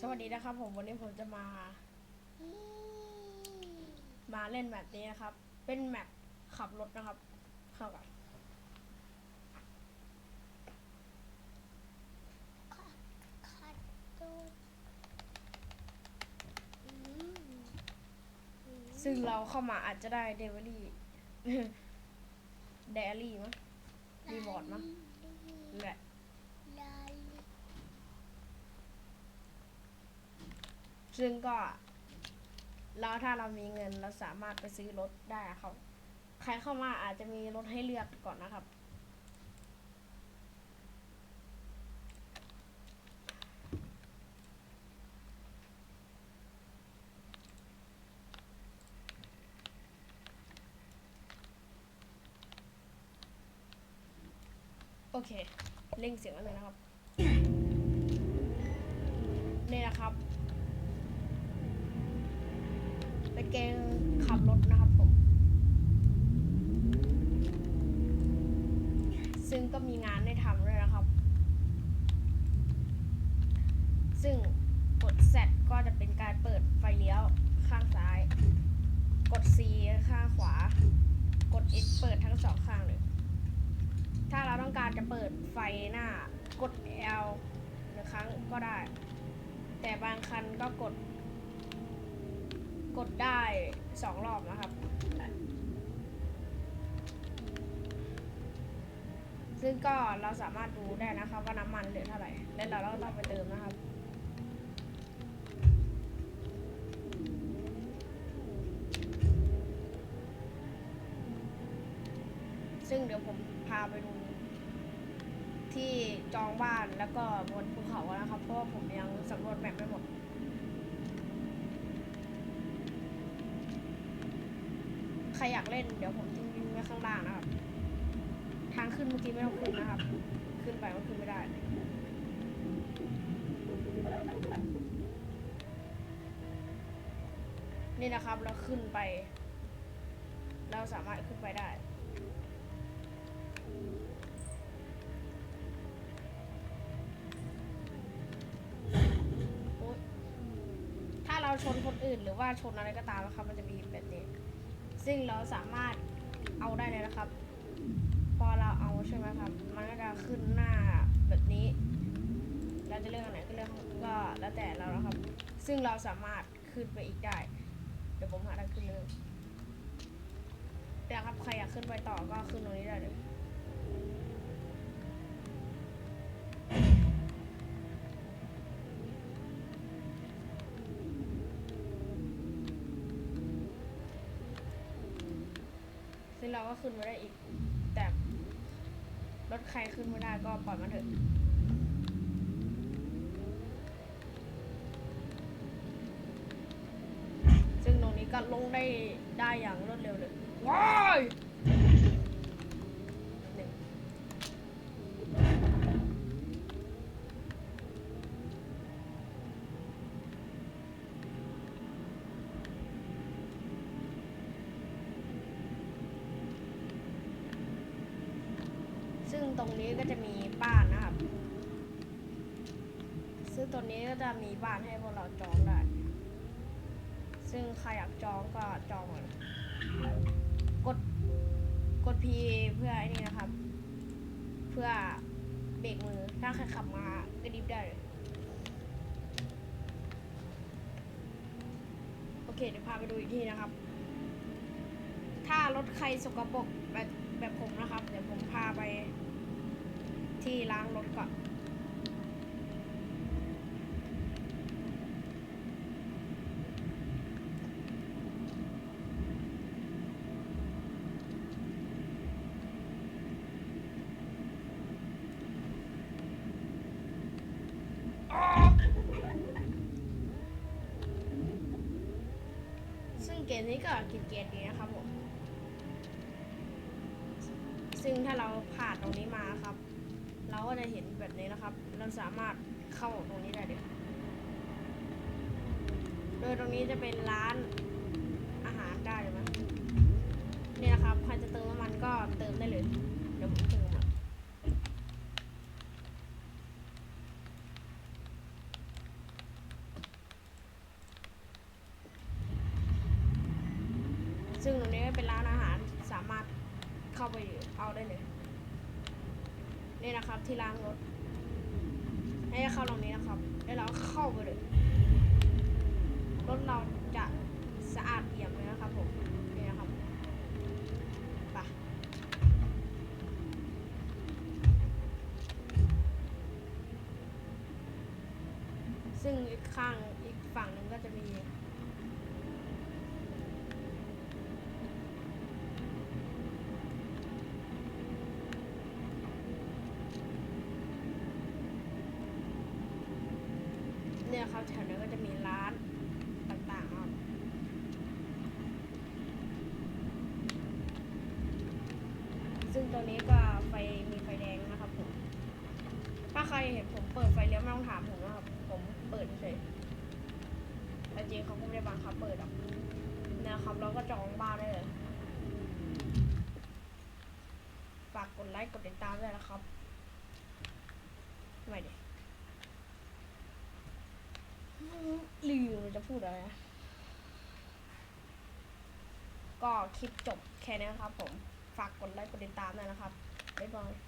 สวัสดีนะครับ ผมวันนี้ผมจะมา มาเล่นแบบนี้นะครับ เป็นแมปขับรถนะครับ เข้ากันซึ่งเราเข้ามาอาจจะได้เดลิเดลี่มั้งรีวอร์ดมั้ง แหละ ลาลิ ซึ่งก็แล้วถ้าเรามีเงินเราสามารถไปซื้อรถได้ครับ ใครเข้ามาอาจจะมีรถให้เลือกก่อนนะครับ โอเคเร่งเสียงไว้เลยนะครับ นี่นะครับ เป็นเกมขับรถนะครับผม ซึ่งก็มีงานให้ทำด้วยนะครับ ซึ่งกด Z ก็จะเป็นการเปิดไฟเลี้ยวข้างซ้าย กด C ข้างขวา กด X เปิดทั้งสองข้างเลย ถ้าเราต้องการจะเปิดไฟหน้ากด L หนึ่งครั้งก็ได้ แต่บางคันก็กด กดได้สองรอบนะครับ ซึ่งก็เราสามารถดูได้นะครับว่าน้ำมันเหลือเท่าไหร่ แล้วเราก็ต้องไปเติมนะครับซึ่งเดี๋ยวผมพาไปดูที่จองบ้านแล้วก็บนภูเขานะครับ เพราะว่าผมยังสำรวจแบบไม่หมด ใครอยากเล่นเดี๋ยวผมทิ้งลิงก์ไว้ข้างล่างนะครับ ทางขึ้นเมื่อกี้ไม่ต้องขึ้นนะครับ ขึ้นไปก็ขึ้นไม่ได้นี่นะครับเราขึ้นไป เราสามารถขึ้นไปได้ ถ้าเราชนคนอื่นหรือว่าชนอะไรก็ตามนะครับ มันจะมีแบบนี้ ซึ่งเราสามารถเอาได้เลยนะครับ พอเราเอาใช่ไหมครับ มันก็จะขึ้นหน้าแบบนี้ เราจะเลือกอันไหนก็เลือกก็แล้วแต่เราแล้วครับ ซึ่งเราสามารถขึ้นไปอีกได้ เดี๋ยวผมหาทางขึ้นเลยเดี๋ยวครับใครอยากขึ้นไปต่อก็ขึ้นตรงนี้ได้เลย เราก็ขึ้นมาได้อีก แต่รถใครขึ้นไม่ได้ก็ปล่อยมันเถอะซึ่งตรงนี้ก็ลงได้ได้อย่างรวดเร็วเลยว้าย ตรงนี้ก็จะมีบ้านนะครับ ซึ่งตรงนี้ก็จะมีบ้านให้พวกเราจองได้ ซึ่งใครอยากจองก็จองเลยกด กด P เพื่อไอ้นี่นะครับ เพื่อเบรกมือ ถ้าใครขับมากระดิบได้เลยโอเคเดี๋ยวพาไปดูอีกทีนะครับ ถ้ารถใครสกปรกแบบแบบผมนะครับ เดี๋ยวผมพาไป ที่ล้างรถก่อนซึ่งเกมนี้ก็เกรียนๆดีนะครับผม ซึ่งถ้าเราผ่านตรงนี้มาครับ เราก็จะเห็นแบบนี้นะครับ เราสามารถเข้าตรงนี้ได้เลยโดยตรงนี้จะเป็นร้านอาหารได้ไหมั้นี่นะครับ ใครจะเติมน้ำมันก็เติมได้เลย เดี๋ยวผมเติมซึ่งตรงนี้เป็นร้านอาหารสามารถเข้าไปเอาได้เลย นี่นะครับ ที่ล้างรถ ให้เข้าตรงนี้นะครับ แล้วเราเข้าไปเลยรถเราจะสะอาดเอี่ยมเลยนะครับผมนี่นะครับไปซึ่งอีกข้างอีกฝั่งหนึ่งก็จะมี เนี่ยครับ แถวนี้ก็จะมีร้านต่างๆครับซึ่งตัวนี้ก็ไฟมีไฟแดงนะครับผม ถ้าใครเห็นผมเปิดไฟเลี้ยวไม่ต้องถามผมนะครับ ผมเปิดเฉยแต่จริงเขาก็ไม่ได้บังคับเปิดหรอกนี่ยครับเราก็จองบ้านได้เลย ฝากกดไลค์กดติดตามด้วยนะครับไม่ดิ ลืมจะพูดอะไรนะก็คลิปจบแค่นี้นครับผม ฝากกดไลค์กดติดตามด้วยนะครับ บ๊ายบาย